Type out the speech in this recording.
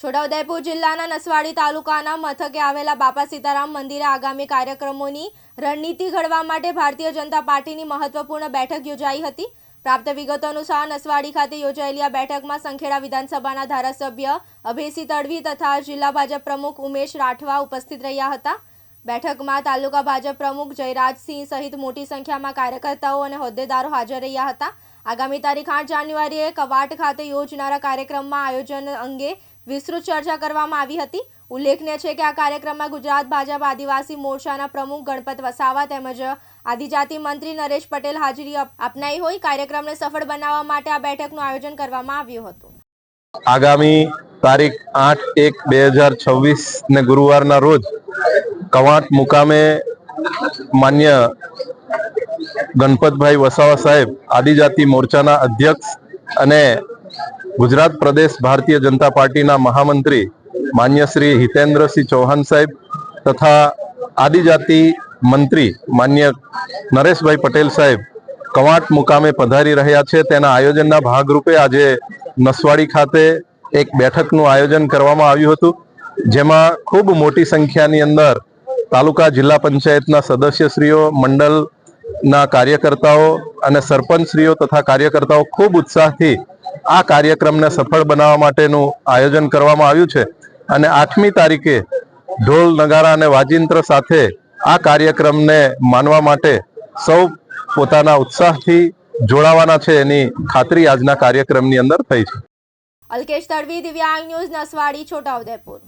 છોટાઉદેપુર જિલ્લાના નસવાડી તાલુકાના મથકે આવેલા બાપા સીતારામ મંદિરે આગામી કાર્યક્રમોની રણનીતિ ઘડવા માટે ભારતીય જનતા પાર્ટીની મહત્વપૂર્ણ બેઠક યોજાઈ હતી. પ્રાપ્ત વિગતો અનુસાર નસવાડી ખાતે યોજાયેલી આ બેઠકમાં સંખેડા વિધાનસભાના ધારાસભ્ય અભયસિંહ તડવી તથા જિલ્લા ભાજપ પ્રમુખ ઉમેશ રાઠવા ઉપસ્થિત રહ્યા હતા. બેઠકમાં તાલુકા ભાજપ પ્રમુખ જયરાજસિંહ સહિત મોટી સંખ્યામાં કાર્યકર્તાઓ અને હોદ્દેદારો હાજર રહ્યા હતા. આગામી તારીખ આઠ જાન્યુઆરીએ કવાટ ખાતે યોજનારા કાર્યક્રમમાં આયોજન અંગે વિસ્તૃત ચર્ચા કરવામાં આવી હતી. ઉલ્લેખનીય છે કે આ કાર્યક્રમમાં ગુજરાત ભાજપ, આદિવાસી મોરચાના પ્રમુખ ગણપત વસાવા તેમજ આદિજાતિ મંત્રી નરેશ પટેલ હાજરી અપ- અપનાઈ હોય કાર્યક્રમને સફળ બનાવવા માટે આ બેઠકનું આયોજન કરવામાં આવ્યું હતું. આગામી તારીખ આઠ એક બે હજાર છવ્વીસ ને ગુરુવારના રોજ કવાંટ મુકામે માન્ય ગણપતભાઈ વસાવા સાહેબ, આદિજાતિ મોરચાના અધ્યક્ષ અને ગુજરાત પ્રદેશ ભારતીય જનતા પાર્ટીના મહામંત્રી માન્ય શ્રી હિતેન્દ્રસિંહ ચૌહાણ સાહેબ તથા આદિજાતિ મંત્રી માન્ય નરેશભાઈ પટેલ સાહેબ કવાંટ મુકામે પધારી રહ્યા છે. તેના આયોજનના ભાગરૂપે આજે નસવાડી ખાતે એક બેઠકનું આયોજન કરવામાં આવ્યું હતું. જેમાં ખૂબ મોટી સંખ્યાની અંદર તાલુકા જિલ્લા પંચાયતના સદસ્યશ્રીઓ, મંડળના કાર્યકર્તાઓ અને સરપંચશ્રીઓ તથા કાર્યકર્તાઓ ખૂબ ઉત્સાહથી આ કાર્યક્રમને સફળ બનાવવા માટેનું આયોજન કરવામાં આવ્યું છે અને આઠમી તારીખે ઢોલ, નગારા અને વાજિંત્ર સાથે આ કાર્યક્રમને માનવા માટે સૌ પોતાના ઉત્સાહથી જોડાવાના છે એની ખાતરી આજના કાર્યક્રમની અંદર થઈ છે. અલ્કેશ તડવી, દિવ્યાંગ ન્યૂઝ, નસવાડી છોટાઉદેપુર